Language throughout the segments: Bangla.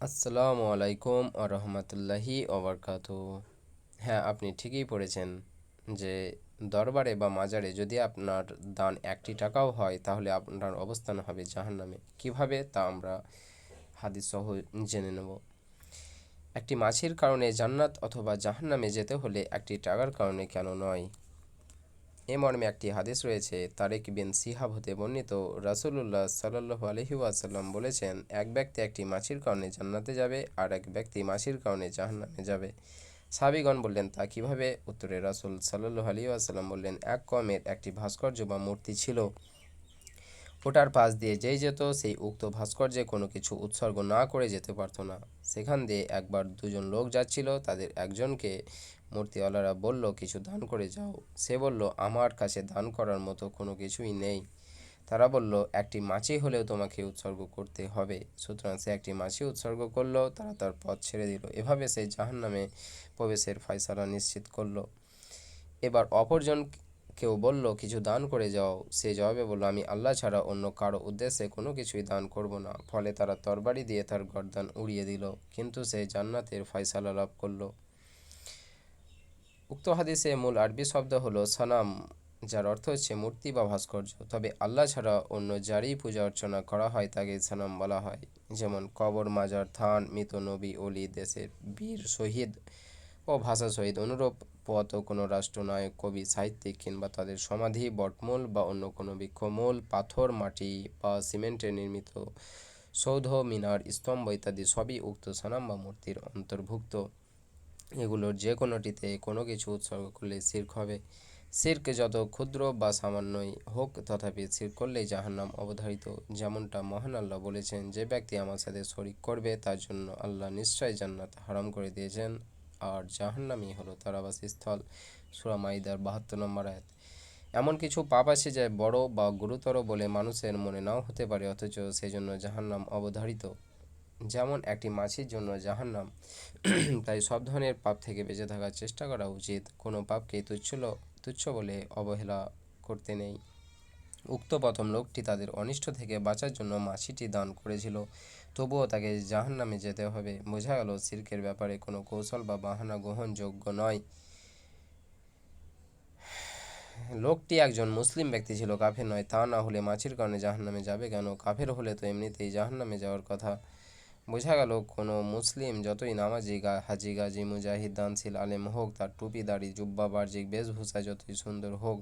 আসসালামু আলাইকুম রহমতুল্লাহি ওবরকাত হ্যাঁ আপনি ঠিকই পড়েছেন যে দরবারে বা মাজারে যদি আপনার দান একটি টাকাও হয়, তাহলে আপনার অবস্থান হবে জাহান্নামে। কীভাবে? তা আমরা হাদিস সহ জেনে নেব। একটি মাছির কারণে জান্নাত অথবা জাহান্নামে যেতে হলে একটি টাকার কারণে কেন নয়? এ মর্মে একটি হাদিস রয়েছে, তারেক বিন সিহাব হতে বর্ণিত। রাসুলুল্লাহ সাল্লু আলহি ওয়াসাল্লাম বলেছেন, এক ব্যক্তি একটি মাছির কারণে জান্নাতে যাবে আর এক ব্যক্তি মাছির কারণে জাহান্নামে যাবে। সাবিগণ বললেন, তা কীভাবে? উত্তরে রাসুল সাল্লু আলী আসাল্লাম বললেন, এক কমের একটি ভাস্কর্য বা মূর্তি ছিল। ওটার পাশ দিয়ে যেই যেত, সেই উক্ত ভাস্কর্যে কোনো কিছু উৎসর্গ না করে যেতে পারতো না। সেখান দিয়ে একবার দুজন লোক যাচ্ছিল, তাদের একজনকে মূর্তিওয়ালারা বলল, কিছু দান করে যাও। সে বলল, আমার কাছে দান করার মতো কোনো কিছুই নেই। তারা বলল, একটি মাছি হলেও তোমাকে উৎসর্গ করতে হবে। সুতরাং সে একটি মাছি উৎসর্গ করল, তারা তার পথ ছেড়ে দিল। এভাবে সে জাহান নামে প্রবেশের ফয়সালা নিশ্চিত করল। এবার অপরজন কেউ বলল, কিছু দান করে যাও। সে জবাবে বলল, আমি আল্লাহ ছাড়া অন্য কারও উদ্দেশ্যে কোনো কিছুই দান করব না। ফলে তারা তরবারি দিয়ে তার গর্দান উড়িয়ে দিল, কিন্তু সে জান্নাতের ফয়সালা লাভ করল। উক্ত হাদিসে মূল আরবি শব্দ হলো সানাম, যার অর্থ হচ্ছে মূর্তি বা ভাস্কর্য। তবে আল্লাহ ছাড়া অন্য যারই পূজা অর্চনা করা হয় তাকে সানাম বলা হয়। যেমন কবর, মাজার, থান, মৃত নবী, অলি, দেশের বীর, শহীদ ও ভাষা শহীদ। অনুরূপ পথ কোনো রাষ্ট্রনায়ক কবি, সাহিত্যিক কিংবা তাদের সমাধি, বটমূল বা অন্য কোনো বৃক্ষমূল, পাথর, মাটি বা সিমেন্টে নির্মিত সৌধ, মিনার, স্তম্ভ ইত্যাদি সবই উক্ত সানাম বা মূর্তির অন্তর্ভুক্ত। এগুলোর যে কোনোটিতে কোনো কিছু উৎসর্গ করলে শির্ক হবে। শির্ক যত ক্ষুদ্র বা সামান্যই হোক, তথাপি শির করলেই জাহান্নাম অবধারিত। যেমনটা মহান আল্লাহ বলেছেন, যে ব্যক্তি আমার সাথে শরিক করবে, তার জন্য আল্লাহ নিশ্চয় জান্নাত হারাম করে দিয়েছেন। আর জাহান্নামই হলো তার আবাসস্থল। সুরা মাইদার বাহাত্তর নম্বর আয়াত। এমন কিছু পাপ আছে যা বড় বা গুরুতর বলে মানুষের মনে নাও হতে পারে, অথচ সেজন্য জাহান্নাম অবধারিত। যেমন একটি মাছির জন্য জাহান্নাম। তাই সব ধরনের পাপ থেকে বেঁচে থাকার চেষ্টা করা উচিত। কোনো পাপকে তুচ্ছ তুচ্ছ বলে অবহেলা করতে নেই। উক্ত প্রথম লোকটি তাদের অনিষ্ট থেকে বাঁচার জন্য মাছিটি দান করেছিল। তবুও তাকে জাহান নামে যেতে হবে। বোঝা গেল সির্কের ব্যাপারে কোনো কৌশল বা বাহানা গ্রহণযোগ্য নয়। লোকটি একজন মুসলিম ব্যক্তি ছিল, কাফের নয়। তা না হলে মাছির কারণে জাহান নামে যাবে কেন? কাফের হলে তো এমনিতেই জাহান নামে যাওয়ার কথা। বোঝা গেল কোনো মুসলিম যতই নামাজি হাজি, গাজি, মুজাহিদ, দানশীল, আলেম হোক, তার টুপি, দাড়ি, জুব্বা, বার্জিক, বেশভূষা যতই সুন্দর হোক,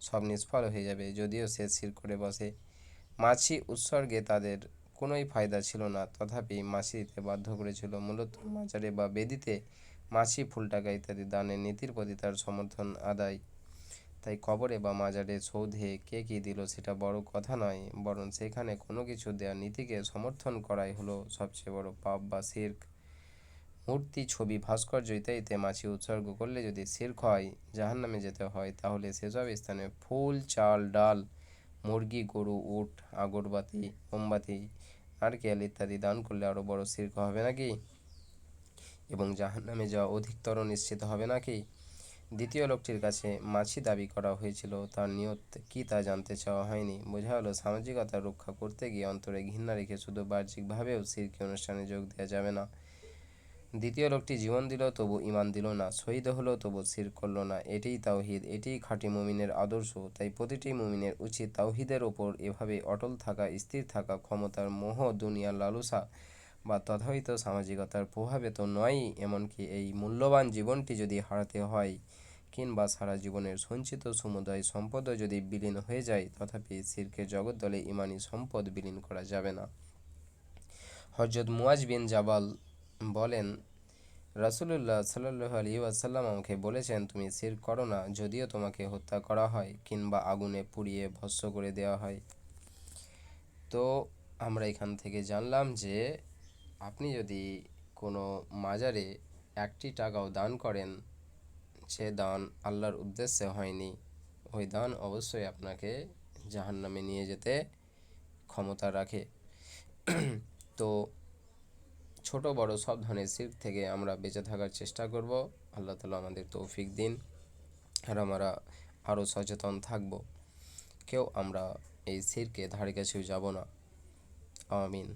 সব নিষ্ফল হয়ে যাবে। যদিও সে স্থির করে বসে। মাছি উৎসর্গে তাদের কোনোই ফায়দা ছিল না। তথাপি মাছি দিতে বাধ্য করেছিল মূলত মাজারে বা বেদিতে মাছি ফুল টাকা ইত্যাদি দানের নীতির প্রতি তার সমর্থন আদায়। তাই কবরে বা মাজারে সৌধে কে কী দিল সেটা বড় কথা নয়, বরং সেখানে কোনো কিছু দেওয়ার নীতিকে সমর্থন করাই হলো সবচেয়ে বড় পাপ বা শির্ক। মূর্তি, ছবি, ভাস্কর্য ইত্যাদিতে মাছি উৎসর্গ করলে যদি শির্ক হয় জাহান নামে যেতে হয়, তাহলে সেসব স্থানে ফুল, চাল, ডাল, মুরগি, গরু, উট, আগরবাতি, মোমবাতি, নারকেল ইত্যাদি দান করলে আরও বড় শির্ক হবে নাকি? এবং জাহান নামে যাওয়া অধিকতর নিশ্চিত হবে নাকি? দ্বিতীয় লোকটির কাছে মাছি দাবি করা হয়েছিল, তার নিয়ত কি তা জানতে চাওয়া হয়নি। বোঝা হলো সামাজিকতা রক্ষা করতে গিয়ে অন্তরে ঘৃণা রেখে শুধু বাহ্যিকভাবেও সিরকি অনুষ্ঠানে যোগ দেওয়া যাবে না। দ্বিতীয় লোকটি জীবন দিল, তবু ইমান দিল না। শহীদ হলো, তবু সির করল না। এটিই তাওহিদ, এটিই খাঁটি মুমিনের আদর্শ। তাই প্রতিটি মুমিনের উচিত তাওহিদের ওপর এভাবে অটল থাকা, স্থির থাকা ক্ষমতার মোহ দুনিয়ার লালসা বা তথাহিত সামাজিকতার প্রভাবে তো নয়ই, এমনকি এই মূল্যবান জীবনটি যদি হারাতে হয় কিংবা সারা জীবনের সঞ্চিত সমুদায় সম্পদও যদি বিলীন হয়ে যায়, তথাপি সিরকের জগদ্দলে ইমানি সম্পদ বিলীন করা যাবে না। হজরত মুয়াজ বিন জাবাল বলেন, রাসুলুল্লাহ সাল্লু আলী আসাল্লাম আমাকে বলেছেন, তুমি সির করো না, যদিও তোমাকে হত্যা করা হয় কিংবা আগুনে পুড়িয়ে ভস্য করে দেওয়া হয়। তো আমরা এখান থেকে জানলাম যে আপনি যদি কোনো মাজারে একটি টাকাও দান করেন, সে দান আল্লাহর উদ্দেশ্যে হয়নি, ওই দান অবশ্যই আপনাকে জাহান নামে নিয়ে যেতে ক্ষমতা রাখে। তো ছোট বড় সব ধরনের সির্ক থেকে আমরা বেঁচে থাকার চেষ্টা করব। আল্লাহ তালা আমাদের তৌফিক দিন। আর আমরা আরও সচেতন থাকব। কেউ আমরা এই সিরকে ধারে কাছেও যাব না। আমিন।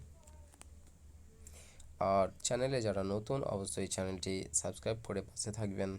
আর চ্যানেলে যারা নতুন অবশ্যই চ্যানেলটি সাবস্ক্রাইব করে পাশে থাকবেন।